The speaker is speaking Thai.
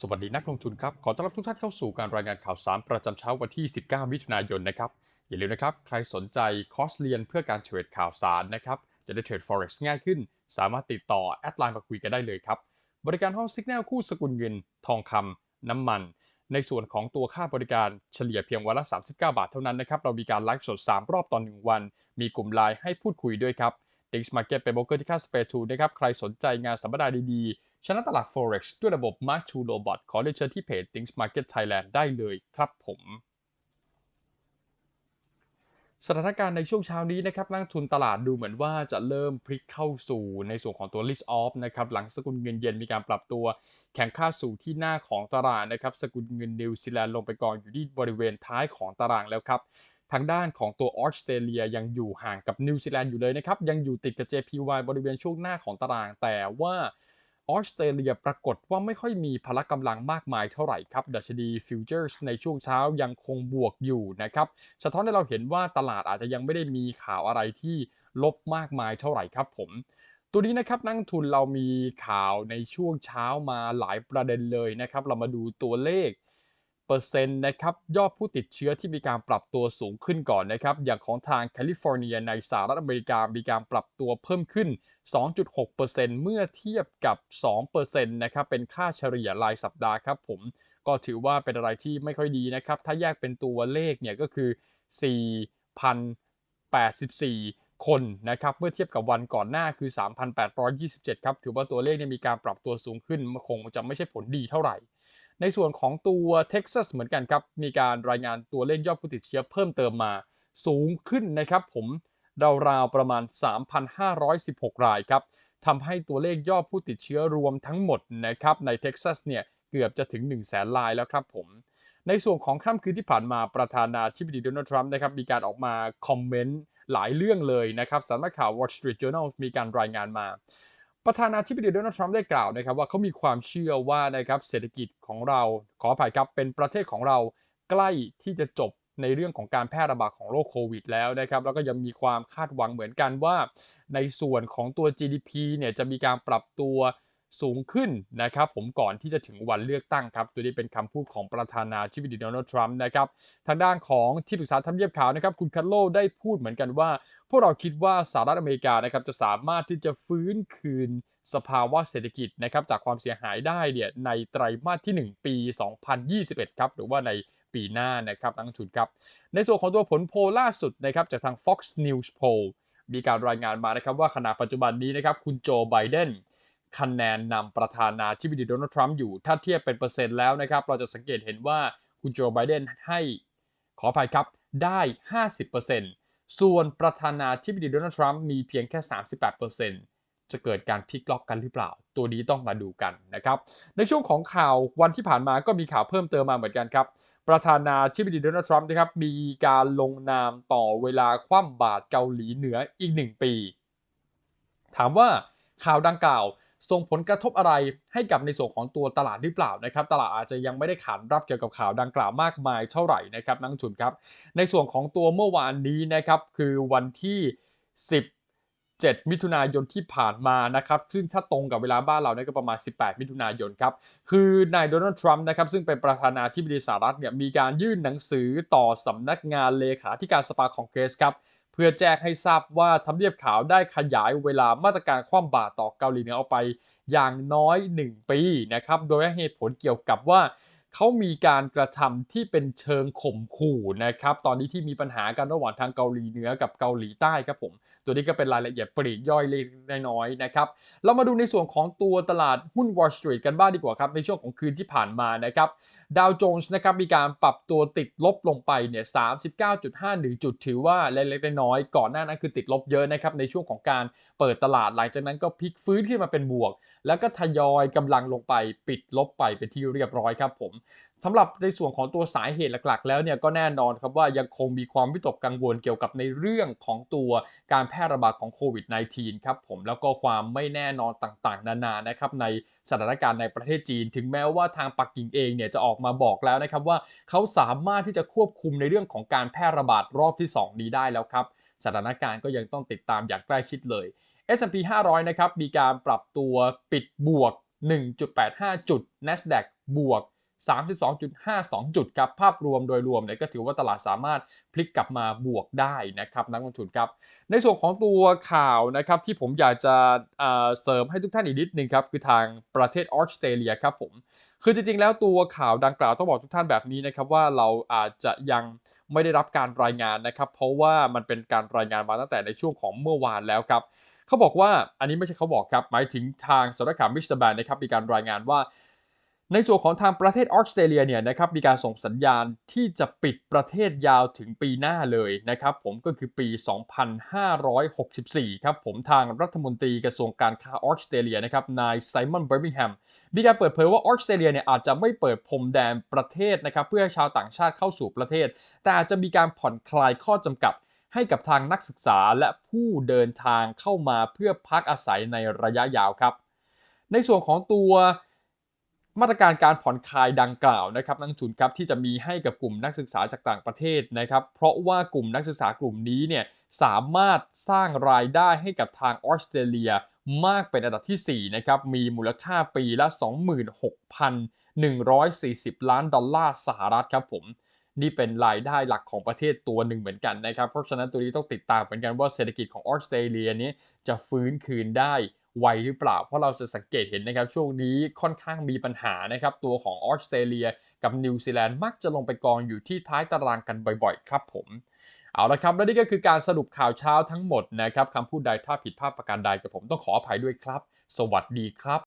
สวัสดีนักลงทุนครับ ขอต้อนรับทุกท่านเข้าสู่การรายงานข่าวสารประจำเช้าวันที่ 19 มิถุนายนนะครับ อย่าลืมนะครับ ใครสนใจคอร์สเรียนเพื่อการเทรดข่าวสารนะครับ จะได้เทรด forex ง่ายขึ้น สามารถติดต่อแอดไลน์มาคุยกันได้เลยครับ บริการห้องสิกแนลคู่สกุลเงิน ทองคำน้ำมัน ในส่วนของตัวค่าบริการเฉลี่ยเพียงวันละ 39 บาทเท่านั้นนะครับ เรามีการไลฟ์สด 3 รอบต่อ1วัน มีกลุ่มไลน์ให้พูดคุยด้วยครับ d i x Market เป็นโบรกเกอร์ที่ค่าสเปรทูนะครับ ใครสนใจงานสัมมนาดีๆ ชนะตลาด Forex ด้วยระบบ Mark to Robot ขอเรียนเชิญที่เพจ d i x Market Thailand ได้เลยครับผมสถานการณ์ในช่วงเช้านี้นะครับนักทุนตลาดดูเหมือนว่าจะเริ่มพลิกเข้าสู่ในส่วนของตัว list off นะครับหลังสกุลเงินเยนมีการปรับตัว แข่งค่าสู่ที่หน้าของตลาดนะครับสกุลเงินนิวซีแลนด์ลงไปกองอยู่ที่บริเวณท้ายของตารางแล้วครับ ทางด้านของตัวออสเตรเลียยังอยู่ห่างกับนิวซีแลนด์อยู่เลยนะครับยังอยู่ติดกับ JPY บริเวณช่วงหน้าของตาราง แต่ว่า ออสเตรเลียปรากฏว่าไม่ค่อยมีพละกำลังมากมายเท่าไหร่ครับดัชนีฟิวเจอร์สในช่วงเช้ายังคงบวกอยู่นะครับสะท้อนให้เราเห็นว่าตลาดอาจจะยังไม่ได้มีข่าวอะไรที่ลบมากมายเท่าไหร่ครับผม ตัวนี้นะครับนักทุนเรามีข่าวในช่วงเช้ามาหลายประเด็นเลยนะครับ เรามาดูตัวเลข เปอร์เซ็นต์นะครับยอดผู้ติดเชื้อที่มีการปรับตัวสูงขึ้นก่อนนะครับอย่างของทางแคลิฟอร์เนียในสหรัฐอเมริกามีการปรับตัวเพิ่มขึ้น 2.6%เมื่อเทียบกับ 2%นะครับเป็นค่าเฉลี่ยรายสัปดาห์ครับผมก็ถือว่าเป็นอะไรที่ไม่ค่อยดีนะครับ ถ้าแยกเป็นตัวเลขเนี่ยก็คือ 4,084 คนนะครับ เมื่อเทียบกับวันก่อนหน้าคือ 3,827 ครับ ถือว่าตัวเลขเนี่ยมีการปรับตัวสูงขึ้นคงจะไม่ใช่ผลดีเท่าไหร่ ในส่วนของตัวเท็กซัสเหมือนกันครับ มีการรายงานตัวเลขยอดผู้ติดเชื้อเพิ่มเติมมา สูงขึ้นนะครับผมราวๆประมาณ 3,516 รายครับทำให้ตัวเลขยอดผู้ติดเชื้อรวมทั้งหมดนะครับในเท็กซัสเนี่ยเกือบจะถึง 1 0 0 0 0แสนรายแล้วครับผม ในส่วนของค่ำคืนที่ผ่านมาประธานาธิบดีโดนัลด์ทรัมป์นะครับมีการออกมาคอมเมนต์หลายเรื่องเลยนะครับสำนักข่าว Wall Street Journal มีการรายงานมา ประธานาธิบดีโดนัลด์ทรัมป์ได้กล่าวนะครับว่าเขามีความเชื่อว่านะครับเศรษฐกิจของเราขออภัยครับเป็นประเทศของเราใกล้ที่จะจบในเรื่องของการแพร่ระบาดของโรคโควิดแล้วนะครับแล้วก็ยังมีความคาดหวังเหมือนกันว่า ในส่วนของตัว GDP เนี่ยจะมีการปรับตัว สูงขึ้นนะครับผมก่อนที่จะถึงวันเลือกตั้งครับตัวนี้เป็นคำพูดของประธานาธิบดีโดนัลด์ทรัมป์นะครับทางด้านของที่ปรึกษาทำเนียบขาวนะครับคุณคัตโลได้พูดเหมือนกันว่า พวกเราคิดว่าสหรัฐอเมริกานะครับจะสามารถที่จะฟื้นคืนสภาวะเศรษฐกิจนะครับจากความเสียหายได้เนี่ยในไตรมาสที่ 1 ปี 2021 ครับหรือว่าในปีหน้านะครับนักลงทุนครับ ในส่วนของตัวผลโพลล่าสุดนะครับจากทาง Fox News Poll มีการรายงานมานะครับว่าขณะปัจจุบันนี้นะครับคุณโจไบเดน คะแนนนำประธานาธิบดีโดนัลด์ทรัมป์อยู่ ถ้าเทียบเป็นเปอร์เซ็นต์แล้วนะครับ เราจะสังเกตเห็นว่าคุณโจไบเดนให้ขออภัยครับได้ 50%ส่วนประธานาธิบดีโดนัลด์ทรัมป์มีเพียงแค่ 38%จะเกิดการพลิกล็อกกันหรือเปล่า ตัวนี้ต้องมาดูกันนะครับ ในช่วงของข่าววันที่ผ่านมาก็มีข่าวเพิ่มเติมมาเหมือนกันครับ ประธานาธิบดีโดนัลด์ทรัมป์นะครับมีการลงนามต่อเวลาคว่ำบาตรเกาหลีเหนืออีกหนึ่งปี ถามว่าข่าวดังกล่าว ส่งผลกระทบอะไรให้กับในส่วนของตัวตลาดหรือเปล่านะครับ ตลาดอาจจะยังไม่ได้ขานรับเกี่ยวกับข่าวดังกล่าวมากมายเท่าไหร่นะครับนักทุนครับ ในส่วนของตัวเมื่อวานนี้นะครับคือวันที่ 10 7 มิถุนายนที่ผ่านมานะครับ ซึ่งถ้าตรงกับเวลาบ้านเราเนี่ยก็ประมาณ 18 มิถุนายนครับ คือนายโดนัลด์ทรัมป์นะครับ ซึ่งเป็นประธานาธิบดีสหรัฐเนี่ย มีการยื่นหนังสือต่อสำนักงานเลขาธิการสภาคองเกรสครับ เพื่อแจ้งให้ทราบว่าทำเนียบขาวได้ขยายเวลามาตรการคว่ำบาตรต่อเกาหลีเหนือออกไปอย่างน้อย 1 ปีนะครับ โดยให้เหตุผลเกี่ยวกับว่า เขามีการกระทำที่เป็นเชิงข่มขู่นะครับ ตอนนี้ที่มีปัญหากันระหว่างทางเกาหลีเหนือกับเกาหลีใต้ครับผม ตัวนี้ก็เป็นรายละเอียดปลีกย่อยเล็กน้อยนะครับ เรามาดูในส่วนของตัวตลาดหุ้น Wall Street กันบ้างดีกว่าครับ ในช่วงของคืนที่ผ่านมานะครับดาวโจนส์นะครับมีการปรับตัวติดลบลงไปเนี่ย 39.51 จุดถือว่าเล็กๆน้อยๆก่อนหน้านั้นคือติดลบเยอะนะครับในช่วงของการเปิดตลาดหลังจากนั้นก็พลิกฟื้นขึ้นมาเป็นบวก แล้วก็ทยอยกำลังลงไปปิดลบไปเป็นที่เรียบร้อยครับผมสำหรับในส่วนของตัวสาเหตุหลักๆ แล้วเนี่ยก็แน่นอนครับว่ายังคงมีความวิตกกังวลเกี่ยวกับในเรื่องของตัวการแพร่ระบาดของโควิด -19 ครับผมแล้วก็ความไม่แน่นอนต่างๆ นานานะครับในสถานการณ์ในประเทศจีน ถึงแม้ว่าทางปักกิ่งเองเนี่ยจะออกมาบอกแล้วนะครับว่าเขาสามารถที่จะควบคุมในเรื่องของการแพร่ระบาดรอบที่ 2 นี้ได้แล้วครับสถานการณ์ก็ยังต้องติดตามอย่างใกล้ชิดเลย S&P 500 นะครับมีการปรับตัวปิดบวก 1.85 จุด NASDAQ บวก 32.52 จุดครับภาพรวมโดยรวมเนี่ยก็ถือว่าตลาดสามารถพลิกกลับมาบวกได้นะครับนักลงทุนครับในส่วนของตัวข่าวนะครับที่ผมอยากจะเสริมให้ทุกท่านอีกนิดนึงครับคือทางประเทศออสเตรเลียครับผมคือจริงๆแล้วตัวข่าวดังกล่าวต้องบอกทุกท่านแบบนี้นะครับว่าเราอาจจะยังไม่ได้รับการรายงานนะครับ เพราะว่ามันเป็นการรายงานมาตั้งแต่ในช่วงของเมื่อวานแล้วครับเขาบอกว่าอันนี้ไม่ใช่เขาบอกครับหมายถึงทางสำนักข่าวมิสเตอร์แบนนะครับมีการรายงานว่า ในส่วนของทางประเทศออสเตรเลียเนี่ยนะครับมีการส่งสัญญาณที่จะปิดประเทศยาวถึงปีหน้าเลยนะครับผมก็คือปี 2564 ครับผมทางรัฐมนตรีกระทรวงการค้าออสเตรเลียนะครับนายไซมอนเบอร์มิงแฮมมีการเปิดเผยว่าออสเตรเลียเนี่ยอาจจะไม่เปิดพรมแดนประเทศนะครับเพื่อให้ชาวต่างชาติเข้าสู่ประเทศ แต่อาจจะมีการผ่อนคลายข้อจำกัดให้กับทางนักศึกษาและผู้เดินทางเข้ามาเพื่อพักอาศัยในระยะยาวครับในส่วนของตัว มาตรการการผ่อนคลายดังกล่าวนะครับนักทุนครับที่จะมีให้กับกลุ่มนักศึกษาจากต่างประเทศนะครับ เพราะว่ากลุ่มนักศึกษากลุ่มนี้เนี่ยสามารถสร้างรายได้ให้กับทางออสเตรเลียมากเป็นอันดับที่4นะครับมีมูลค่าปีละ 26,140 ล้านดอลลาร์สหรัฐครับผมนี่เป็นรายได้หลักของประเทศตัวหนึ่งเหมือนกันนะครับ เพราะฉะนั้นตัวนี้ต้องติดตามเหมือนกันว่าเศรษฐกิจของออสเตรเลียนี้จะฟื้นคืนได้ ไวหรือเปล่า เพราะเราจะสังเกตเห็นนะครับช่วงนี้ค่อนข้างมีปัญหานะครับตัวของออสเตรเลียกับนิวซีแลนด์มักจะลงไปกองอยู่ที่ท้ายตารางกันบ่อยๆ ครับผมเอาละครับ และนี่ก็คือการสรุปข่าวเช้าทั้งหมดนะครับคำพูดใดถ้าผิดพลาดประการใดกับผมต้องขออภัยด้วยครับ สวัสดีครับ